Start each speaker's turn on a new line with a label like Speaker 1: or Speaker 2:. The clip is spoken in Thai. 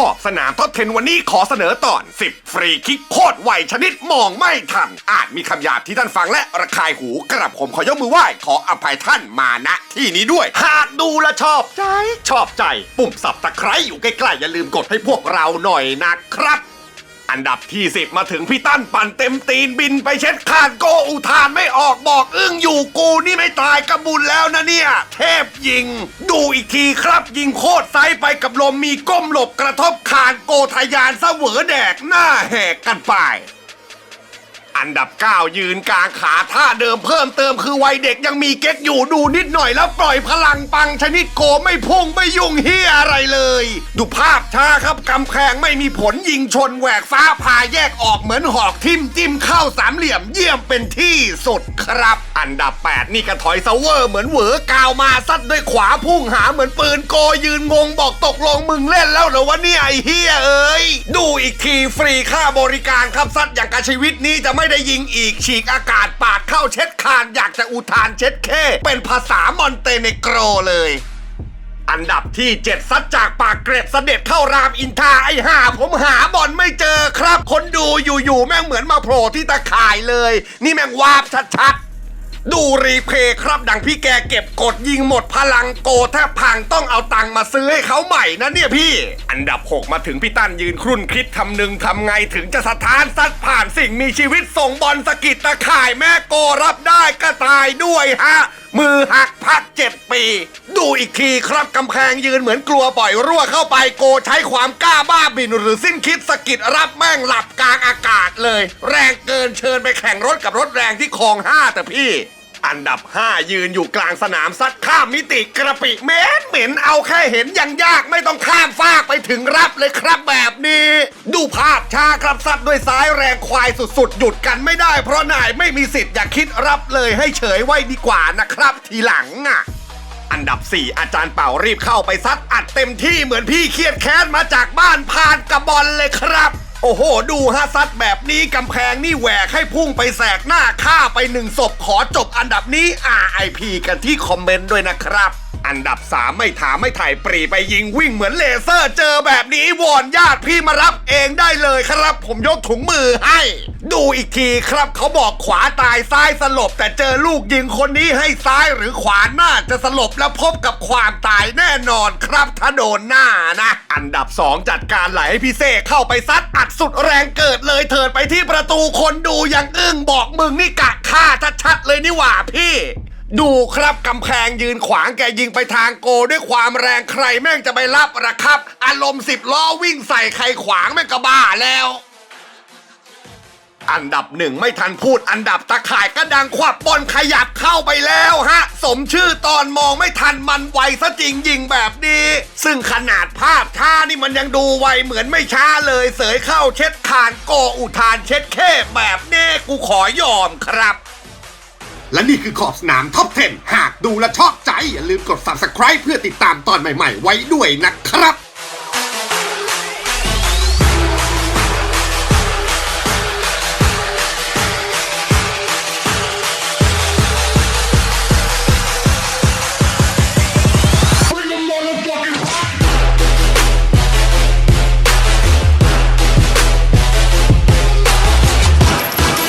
Speaker 1: ขอบสนามท็อป10วันนี้ขอเสนอตอน 10 ฟรีคิกโคตรไวชนิดมองไม่ทัน อาจมีคำหยาบที่ท่านฟังและระคายหูกระผมขอยกมือไหว้ขออภัยท่านมาณที่นี้ด้วย หากดูและชอบใจ ชอบใจ ปุ่มสับตะไคร้อยู่ใกล้ๆอย่าลืมกดให้พวกเราหน่อยนะครับ อันดับที่ 10 มาถึงพี่ตั้นปั่นเต็มตีนบินไปเช็ดขาดโกอุทานไม่ออกบอกอึ้งอยู่กูนี่ไม่ตายกระบุญแล้วนะเนี่ย เทพยิง ดูอีกทีครับยิงโคตรไซส์ไปกับลมมีก้มหลบกระทบคานโกทยานเสวอแดกหน้าแหกกันไป อันดับ 9 ยืนกลางขาท่าเดิมเพิ่มเติมคือวัยเด็กยังมีเก๊กอยู่ดูนิดหน่อยแล้วปล่อยพลังปังชนิดโกไม่พุ่งไม่ยุ่งเฮียอะไรเลย ดูภาพช้าครับกำแพงไม่มีผลยิงชนแหวกฟ้าผ่าแยกออกเหมือนหอกทิมจิ้มเข้าสามเหลี่ยมเยี่ยมเป็นที่สุดครับ อันดับ 8 นี่กระถอยเซาเวอร์เหมือนเหวอกาวมาซัดด้วยขวาพุ่งหาเหมือนปืนโกยืนงงบอกตกลงมึงเล่นแล้วเหรอวะเนี่ยไอเฮียเอ้ยดูอีกทีฟรีค่าบริการครับซัดอย่างกับชีวิตนี้จะไม่ได้ยิงอีก ฉีกอากาศปาดเข้าเช็ดคาน อยากจะอุทานเช็ดเค่เป็นภาษามอนเตเนโกรเลย อันดับที่ 7 ซัดจากปากเกร็ดเสด็จเข้ารามอินทาไอ้ห่าผมหาบอลไม่เจอครับ คนดูอยู่ๆแม่งเหมือนมาโผล่ที่ตะข่ายเลย นี่แม่งวาบชัดๆ ดูรีเพย์ครับดังพี่แกเก็บกดยิงหมดพลังโกแทบพังต้องเอาตังค์มาซื้อให้เขาใหม่นะเนี่ยพี่ อันดับ 6 มาถึงพี่ตั้นยืนครุ่นคิดทำหนึ่งทำไงถึงจะสถานซัดผ่านสิ่งมีชีวิตส่งบอลสกิดตะข่ายแม่โกรับได้ก็ตายด้วยฮะ มือหักพัก เจ็ดปี ดูอีกทีครับกำแพงยืนเหมือนกลัวปล่อยรั่วเข้าไปโกใช้ความกล้าบ้าบินหรือสิ้นคิดสะกิดรับแม่งหลับกลางอากาศเลย แรงเกินเชิญไปแข่งรถกับรถแรงที่คลองห้าแต่พี่ อันดับ 5 ยืนอยู่กลางสนามซัดข้ามมิติกระปิเหม็นเหม็นเอาแค่เห็นยังยากไม่ต้องข้ามฟากไปถึงรับเลยครับแบบนี้ ดูภาพช้าครับซัดด้วยซ้ายแรงควายสุดๆ หยุดกันไม่ได้เพราะนายไม่มีสิทธิ์อย่าคิดรับเลยให้เฉยไว้ดีกว่านะครับ ทีหลังอะอันดับ 4 อาจารย์เป่ารีบเข้าไปซัดอัดเต็มที่เหมือนพี่เครียดแค้นมาจากบ้านพานกระบอลเลยครับ โอ้โห ดูฮะซัดแบบนี้กำแพงนี่แหวกให้พุ่งไปแสกหน้าฆ่าไปหนึ่งศพขอจบอันดับนี้ RIP กันที่คอมเมนต์ด้วยนะครับ อันดับ 3 ไม่ถามไม่ถ่ายปรีไปยิงวิ่งเหมือนเลเซอร์เจอแบบนี้วอนญาติพี่มารับเองได้เลยครับ ผมยกถุงมือให้ ดูอีกทีครับเขาบอกขวาตายซ้ายสลบ แต่เจอลูกยิงคนนี้ให้ซ้ายหรือขวาหน้าจะสลบแล้วพบกับความตายแน่นอนครับถ้าโดนหน้านะ อันดับ 2 จัดการไหลให้พี่เซ่เข้าไปซัดอัดสุดแรงเกิดเลยเถิดไปที่ประตูคนดูยังอึ้งบอกมึงนี่กะฆ่าชัดๆเลยนี่หว่าพี่ ดูครับกำแพงยืนขวางแกยิงไปทางโกด้วยความแรงใครแม่งจะไปรับระครับ อารมณ์สิบล้อวิ่งใส่ใครขวางแม่งก็บ้าแล้ว อันดับหนึ่งไม่ทันพูดอันดับตะข่ายก็ดังควับบอลขยับเข้าไปแล้วฮะ สมชื่อตอนมองไม่ทันมันไวซะจริงยิงแบบนี้ ซึ่งขนาดภาพท่านี่มันยังดูไวเหมือนไม่ช้าเลยเสยเข้าเช็ดคานโกอุทานเช็ดเข้แบบนี้กูขอยอมครับ และนี่คือขอบสนามท็อป 10 หากดูและชอบใจ อย่าลืมกด subscribe เพื่อติดตามตอนใหม่ ๆ ไว้ด้วยนะครับ